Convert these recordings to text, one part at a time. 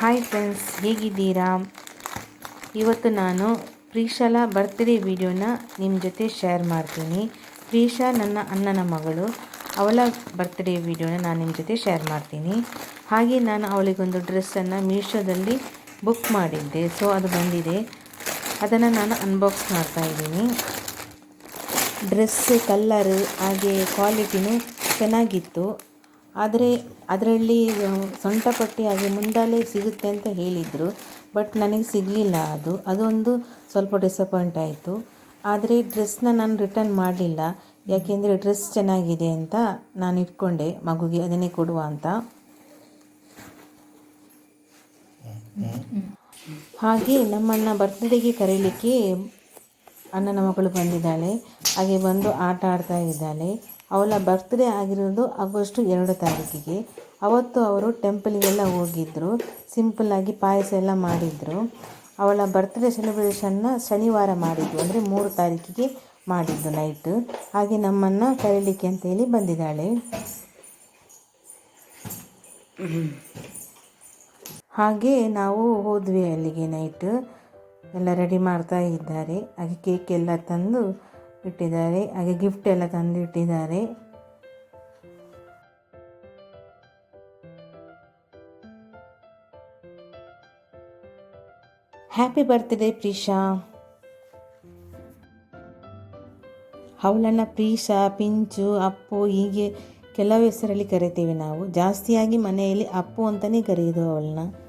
Hi friends ಹೇಗಿದ್ದೀರಾ? ಇವತ್ತು ನಾನು ಪ್ರೀಶಾಲ ಬರ್ತ್ಡೇ ವಿಡಿಯೋನ ನಿಮ್ಮ ಜೊತೆ ಶೇರ್ ಮಾಡ್ತೀನಿ. ಪ್ರೀಶಾ ನನ್ನ ಅಣ್ಣನ ಮಗಳು, ಅವಳ ಬರ್ತ್ಡೇ ವಿಡಿಯೋನ ನಾನು ನಿಮ್ಮ ಜೊತೆ ಶೇರ್ ಮಾಡ್ತೀನಿ. ಹಾಗೆ ನಾನು ಅವಳಿಗೊಂದು ಡ್ರೆಸ್ಸನ್ನು ಮೀಶೋದಲ್ಲಿ ಬುಕ್ ಮಾಡಿದ್ದೆ. ಸೊ ಅದು ಬಂದಿದೆ. ಅದನ್ನು ನಾನು ಅನ್ಬಾಕ್ಸ್ ಮಾಡ್ತಾ ಇದ್ದೀನಿ. ಡ್ರೆಸ್ ಕಲ್ಲರು ಹಾಗೆ ಕ್ವಾಲಿಟಿನೂ ಚೆನ್ನಾಗಿತ್ತು. ಆದರೆ ಅದರಲ್ಲಿ ಸೊಂಟಪಟ್ಟಿ ಹಾಗೆ ಮುಂದಾಲೆ ಸಿಗುತ್ತೆ ಅಂತ ಹೇಳಿದರು. ಬಟ್ ನನಗೆ ಸಿಗಲಿಲ್ಲ ಅದು. ಅದೊಂದು ಸ್ವಲ್ಪ ಡಿಸಪಾಯಿಂಟ್ ಆಯಿತು. ಆದರೆ ಡ್ರೆಸ್ನ ನಾನು ರಿಟರ್ನ್ ಮಾಡಲಿಲ್ಲ. ಯಾಕೆಂದರೆ ಡ್ರೆಸ್ ಚೆನ್ನಾಗಿದೆ ಅಂತ ನಾನು ಇಟ್ಕೊಂಡೆ. ಮಗುಗೆ ಅದನ್ನೇ ಕೊಡುವ ಅಂತ. ಹಾಗೆ ನಮ್ಮನ್ನ ಬರ್ತ್ಡೇಗೆ ಕರೀಲಿಕ್ಕೆ ಅಣ್ಣನ ಮಗಳು ಬಂದಿದ್ದಾಳೆ. ಹಾಗೆ ಬಂದು ಆಟ ಆಡ್ತಾ ಇದ್ದಾಳೆ. ಅವಳ ಬರ್ತ್ಡೇ ಆಗಿರೋದು ಆಗಸ್ಟ್ ಎರಡು ತಾರೀಕಿಗೆ. ಅವತ್ತು ಅವರು ಟೆಂಪಲಿಗೆಲ್ಲ ಹೋಗಿದ್ದರು ಸಿಂಪಲ್ಲಾಗಿ ಪಾಯಸ ಎಲ್ಲ ಮಾಡಿದರು. ಅವಳ ಬರ್ತ್ಡೇ ಸೆಲೆಬ್ರೇಷನ್ನ ಶನಿವಾರ ಮಾಡಿದ್ದು ಅಂದರೆ ಮೂರು ತಾರೀಕಿಗೆ ಮಾಡಿದ್ದು ನೈಟ್ ಹಾಗೆ ನಮ್ಮನ್ನು ಕರೀಲಿಕ್ಕೆ ಅಂತೇಳಿ ಬಂದಿದ್ದಾಳೆ. ಹಾಗೆ ನಾವು ಹೋದ್ವಿ ಅಲ್ಲಿಗೆ ನೈಟ್ ಎಲ್ಲ ರೆಡಿ ಮಾಡ್ತಾ ಇದ್ದಾರೆ. ಹಾಗೆ ಕೇಕ್ ಎಲ್ಲ ತಂದು ಇಟ್ಟಿದ್ದಾರೆ. ಹಾಗೆ ಗಿಫ್ಟ್ ಎಲ್ಲ ತಂದು ಇಟ್ಟಿದ್ದಾರೆ. Happy birthday Preesha. ಅವಳನ್ನು ಪ್ರೀಶಾ, ಪಿಂಚು, ಅಪ್ಪು ಹೀಗೆ ಕೆಲವು ಹೆಸರಲ್ಲಿ ಕರಿತೀವಿ ನಾವು. ಜಾಸ್ತಿಯಾಗಿ ಮನೆಯಲ್ಲಿ ಅಪ್ಪು ಅಂತಲೇ ಕರೆಯೋದು ಅವಳನ್ನ.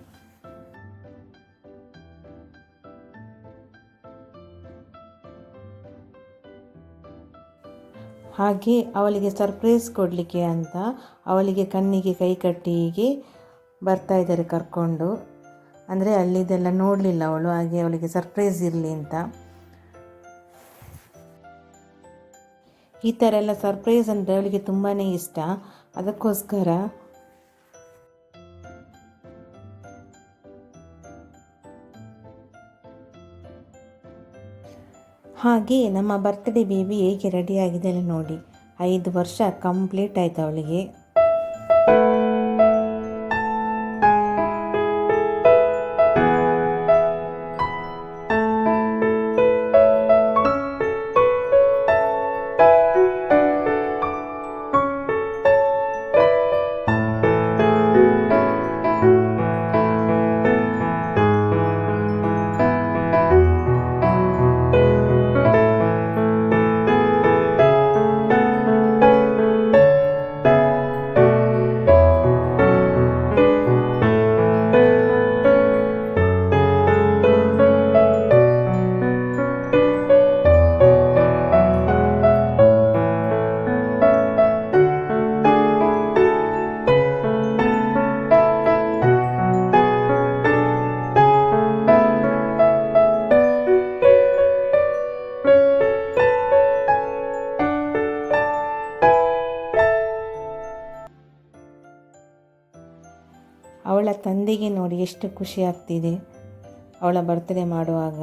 ಹಾಗೆ ಅವಳಿಗೆ ಸರ್ಪ್ರೈಸ್ ಕೊಡಲಿಕ್ಕೆ ಅಂತ ಅವಳಿಗೆ ಕಣ್ಣಿಗೆ ಕೈ ಕಟ್ಟಿಗೆ ಬರ್ತಾ ಇದ್ದಾರೆ ಕರ್ಕೊಂಡು. ಅಂದರೆ ಅಲ್ಲಿದೆಲ್ಲ ನೋಡಲಿಲ್ಲ ಅವಳು, ಹಾಗೆ ಅವಳಿಗೆ ಸರ್ಪ್ರೈಸ್ ಇರಲಿ ಅಂತ. ಈ ಥರ ಎಲ್ಲ ಸರ್ಪ್ರೈಸ್ ಅಂದರೆ ಅವಳಿಗೆ ತುಂಬಾ ಇಷ್ಟ. ಅದಕ್ಕೋಸ್ಕರ ಹಾಗೆ ನಮ್ಮ ಬರ್ತ್ಡೇ ಬೇಬಿ ಹೇಗೆ ಆಗಿದೆ ನೋಡಿ. ಐದು ವರ್ಷ ಕಂಪ್ಲೀಟ್ ಆಯಿತು ಅವಳಿಗೆ. ಅವಳ ತಂದೆಗೆ ನೋಡಿ ಎಷ್ಟು ಖುಷಿ ಆಗ್ತಿದೆ ಅವಳ ಬರ್ತ್ಡೇ ಮಾಡುವಾಗ.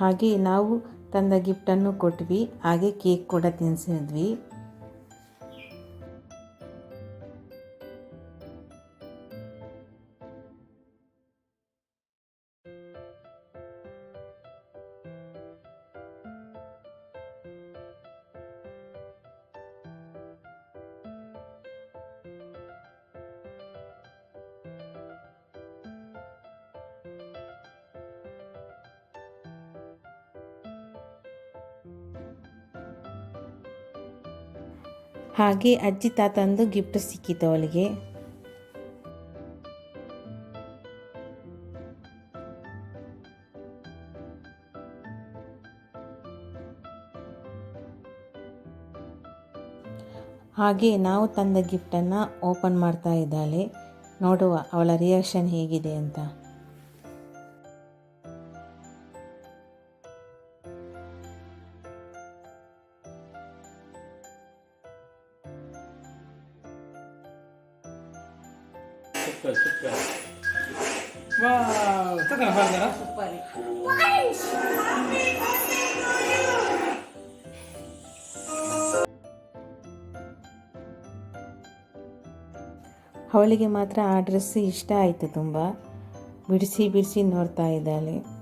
ಹಾಗೆ ನಾವು ತಂದ ಗಿಫ್ಟನ್ನು ಕೊಟ್ವಿ, ಹಾಗೆ ಕೇಕ್ ಕೂಡ ತಿನ್ನಿಸಿದ್ವಿ ಹಾಗೆ ಅಜ್ಜಿ ತಾತಂದು ಗಿಫ್ಟ್ ಸಿಕ್ಕಿತು ಅವಳಿಗೆ. ಹಾಗೆ ನಾವು ತಂದ ಗಿಫ್ಟನ್ನು ಓಪನ್ ಮಾಡ್ತಾ ಇದ್ದಾಳೆ. ನೋಡುವ ಅವಳ ರಿಯಾಕ್ಷನ್ ಹೇಗಿದೆ ಅಂತ. ಅವಳಿಗೆ ಮಾತ್ರ ಆ ಡ್ರೆಸ್ ಇಷ್ಟ ಆಯಿತು ತುಂಬ. ಬಿಡಿಸಿ ಬಿಡಿಸಿ ನೋಡ್ತಾ ಇದ್ದಾಳೆ.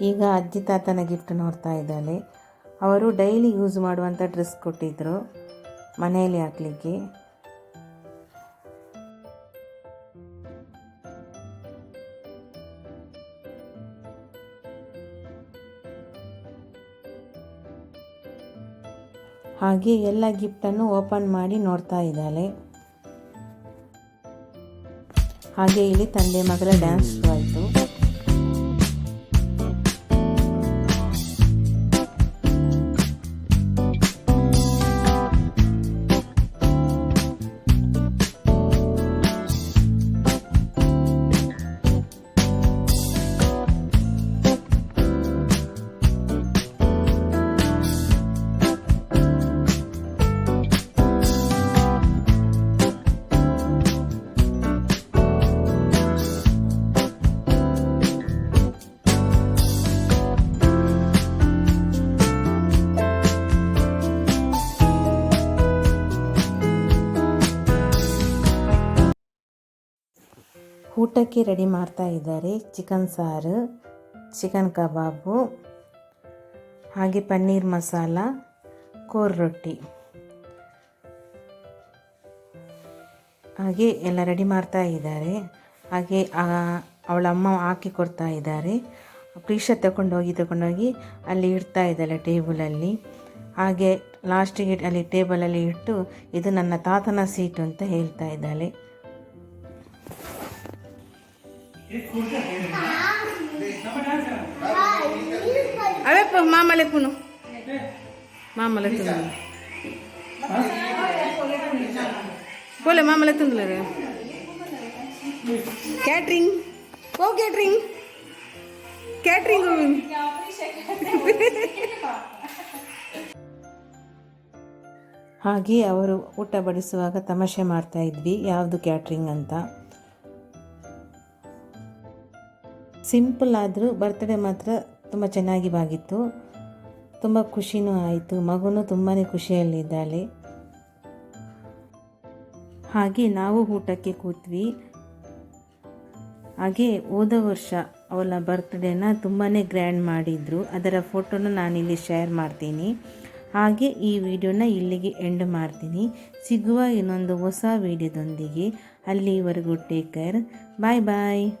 ಈಗ ಅಜ್ಜಿ ತಾತನ ಗಿಫ್ಟ್ ನೋಡ್ತಾ ಇದ್ದಾಳೆ. ಅವರು ಡೈಲಿ ಯೂಸ್ ಮಾಡುವಂಥ ಡ್ರೆಸ್ ಕೊಟ್ಟಿದ್ದರು ಮನೆಯಲ್ಲಿ ಹಾಕಲಿಕ್ಕೆ. ಹಾಗೆ ಎಲ್ಲ ಗಿಫ್ಟನ್ನು ಓಪನ್ ಮಾಡಿ ನೋಡ್ತಾ ಇದ್ದಾಳೆ. ಹಾಗೆ ಇಲ್ಲಿ ತಂದೆ ಮಗಳ ಡ್ಯಾನ್ಸ್ ಆಯಿತು. ಊಟಕ್ಕೆ ರೆಡಿ ಮಾಡ್ತಾ ಇದ್ದಾರೆ. ಚಿಕನ್ ಸಾರು, ಚಿಕನ್ ಕಬಾಬು, ಹಾಗೆ ಪನ್ನೀರ್ ಮಸಾಲ, ಕೋರ್ ರೊಟ್ಟಿ. ಹಾಗೆ ಎಲ್ಲ ರೆಡಿ ಮಾಡ್ತಾ ಇದ್ದಾರೆ. ಹಾಗೆ ಅವಳ ಅಮ್ಮ ಹಾಕಿ ಕೊಡ್ತಾ ಇದ್ದಾರೆ. ಪ್ರೀಶ ತಗೊಂಡೋಗಿ ತಗೊಂಡೋಗಿ ಅಲ್ಲಿ ಇಡ್ತಾ ಇದ್ದಾಳೆ ಟೇಬಲಲ್ಲಿ ಹಾಗೆ ಲಾಸ್ಟಿಗೆ ಅಲ್ಲಿ ಟೇಬಲಲ್ಲಿ ಇಟ್ಟು ಇದು ನನ್ನ ತಾತನ ಸೀಟು ಅಂತ ಹೇಳ್ತಾ ಇದ್ದಾಳೆ. అవే మామలే పును మామలే తుందులు పోలే మామలే తుందులు క్యాటరింగ్ ఓ క్యాటరింగ్ ಕ್ಯಾಟ್ರಿಂಗ್ ಹಾಗೆ ಅವರು ಊಟ ಬಡಿಸುವಾಗ ತಮಾಷೆ ಮಾಡ್ತಾ ಇದ್ವಿ ಯಾವುದು ಕ್ಯಾಟ್ರಿಂಗ್ ಅಂತ ಸಿಂಪಲ್ ಆದರೂ ಬರ್ತ್ಡೇ ಮಾತ್ರ ತುಂಬ ಚೆನ್ನಾಗಿ ಬಾಗಿತ್ತು ತುಂಬ ಖುಷಿನೂ ಆಯಿತು. ಮಗುನೂ ತುಂಬಾ ಖುಷಿಯಲ್ಲಿದ್ದಾಳೆ. ಹಾಗೆ ನಾವು ಊಟಕ್ಕೆ ಕೂತ್ವಿ. ಹಾಗೆ ಹೋದ ವರ್ಷ ಅವಳ ಬರ್ತ್ಡೇನ ತುಂಬಾ ಗ್ರ್ಯಾಂಡ್ ಮಾಡಿದರು. ಅದರ ಫೋಟೋನ ನಾನಿಲ್ಲಿ ಶೇರ್ ಮಾಡ್ತೀನಿ. ಹಾಗೆ ಈ ವಿಡಿಯೋನ ಇಲ್ಲಿಗೆ ಎಂಡ್ ಮಾಡ್ತೀನಿ. ಸಿಗುವ ಇನ್ನೊಂದು ಹೊಸ ವಿಡಿಯೋದೊಂದಿಗೆ ಅಲ್ಲಿವರೆಗೂ ಟೇಕ್ ಕೇರ್ ಬಾಯ್ ಬಾಯ್